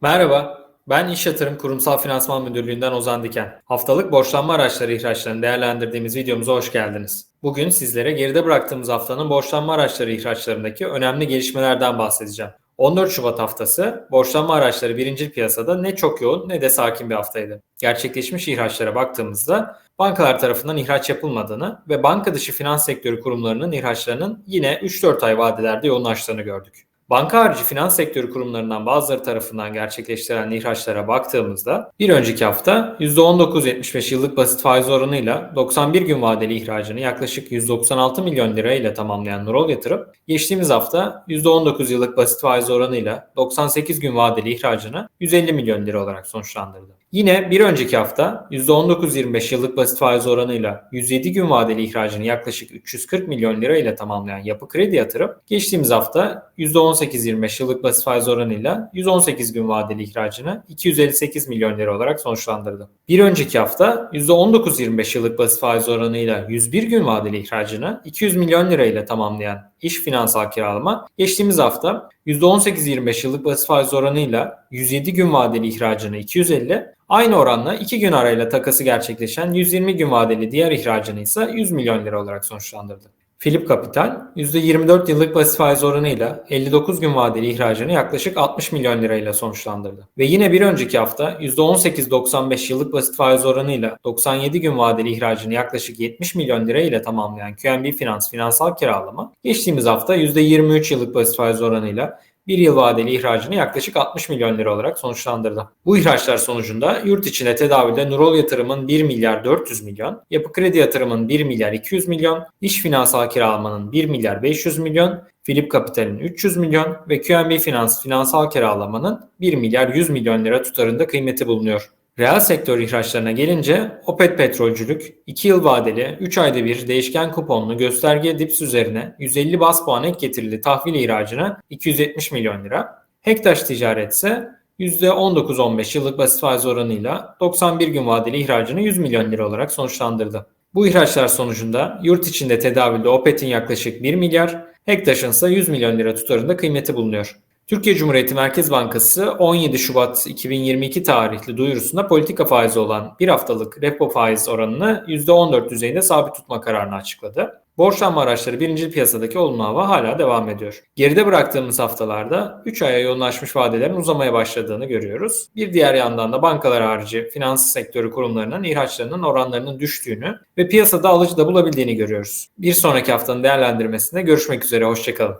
Merhaba, ben İş Yatırım Kurumsal Finansman Müdürlüğü'nden Ozan Diken. Haftalık borçlanma araçları ihraçlarını değerlendirdiğimiz videomuza hoş geldiniz. Bugün sizlere geride bıraktığımız haftanın borçlanma araçları ihraçlarındaki önemli gelişmelerden bahsedeceğim. 14 Şubat haftası borçlanma araçları birincil piyasada ne çok yoğun ne de sakin bir haftaydı. Gerçekleşmiş ihraçlara baktığımızda bankalar tarafından ihraç yapılmadığını ve banka dışı finans sektörü kurumlarının ihraçlarının yine 3-4 ay vadelerde yoğunlaştığını gördük. Banka harici finans sektörü kurumlarından bazıları tarafından gerçekleştirilen ihraçlara baktığımızda bir önceki hafta %19.75 yıllık basit faiz oranıyla 91 gün vadeli ihracını yaklaşık 196 milyon lira ile tamamlayan Nurol Yatırım, geçtiğimiz hafta %19 yıllık basit faiz oranıyla 98 gün vadeli ihracını 150 milyon lira olarak sonuçlandırdı. Yine bir önceki hafta %19.25 yıllık basit faiz oranıyla 107 gün vadeli ihracını yaklaşık 340 milyon lira ile tamamlayan Yapı Kredi Yatırım, geçtiğimiz hafta %18.25 yıllık basit faiz oranıyla 118 gün vadeli ihracını 258 milyon lira olarak sonuçlandırdı. Bir önceki hafta %19.25 yıllık basit faiz oranıyla 101 gün vadeli ihracını 200 milyon lira ile tamamlayan iş finansal kiralama geçtiğimiz hafta %18.25 yıllık basit faiz oranıyla 107 gün vadeli ihracını 250, aynı oranla 2 gün arayla takası gerçekleşen 120 gün vadeli diğer ihracını ise 100 milyon lira olarak sonuçlandırdı. Philip Capital %24 yıllık basit faiz oranıyla 59 gün vadeli ihracını yaklaşık 60 milyon lirayla sonuçlandırdı. Ve yine bir önceki hafta %18.95 yıllık basit faiz oranıyla 97 gün vadeli ihracını yaklaşık 70 milyon lirayla tamamlayan QNB Finans finansal kiralama geçtiğimiz hafta %23 yıllık basit faiz oranıyla bir yıl vadeli ihracını yaklaşık 60 milyon lira olarak sonuçlandırdı. Bu ihraçlar sonucunda yurt içinde tedavülde Nurol Yatırım'ın 1 milyar 400 milyon, Yapı Kredi Yatırım'ın 1 milyar 200 milyon, İş Finansal Kiralamanın 1 milyar 500 milyon, Philip Capital'in 300 milyon ve QNB Finans finansal kiralamanın 1 milyar 100 milyon lira tutarında kıymeti bulunuyor. Reel sektör ihraçlarına gelince Opet Petrolcülük 2 yıl vadeli 3 ayda bir değişken kuponlu gösterge dips üzerine 150 bas puan ek getirili tahvil ihracına 270 milyon lira. Hektaş Ticaret ise %19-15 yıllık basit faiz oranıyla 91 gün vadeli ihracını 100 milyon lira olarak sonuçlandırdı. Bu ihraçlar sonucunda yurt içinde tedavülde Opet'in yaklaşık 1 milyar, Hektaş'ın ise 100 milyon lira tutarında kıymeti bulunuyor. Türkiye Cumhuriyeti Merkez Bankası 17 Şubat 2022 tarihli duyurusunda politika faizi olan bir haftalık repo faiz oranını %14 düzeyinde sabit tutma kararını açıkladı. Borçlanma araçları birinci piyasadaki olumlu hava hala devam ediyor. Geride bıraktığımız haftalarda 3 aya yoğunlaşmış vadelerin uzamaya başladığını görüyoruz. Bir diğer yandan da bankalar harici finans sektörü kurumlarının ihraçlarının oranlarının düştüğünü ve piyasada alıcı da bulabildiğini görüyoruz. Bir sonraki haftanın değerlendirmesinde görüşmek üzere, hoşçakalın.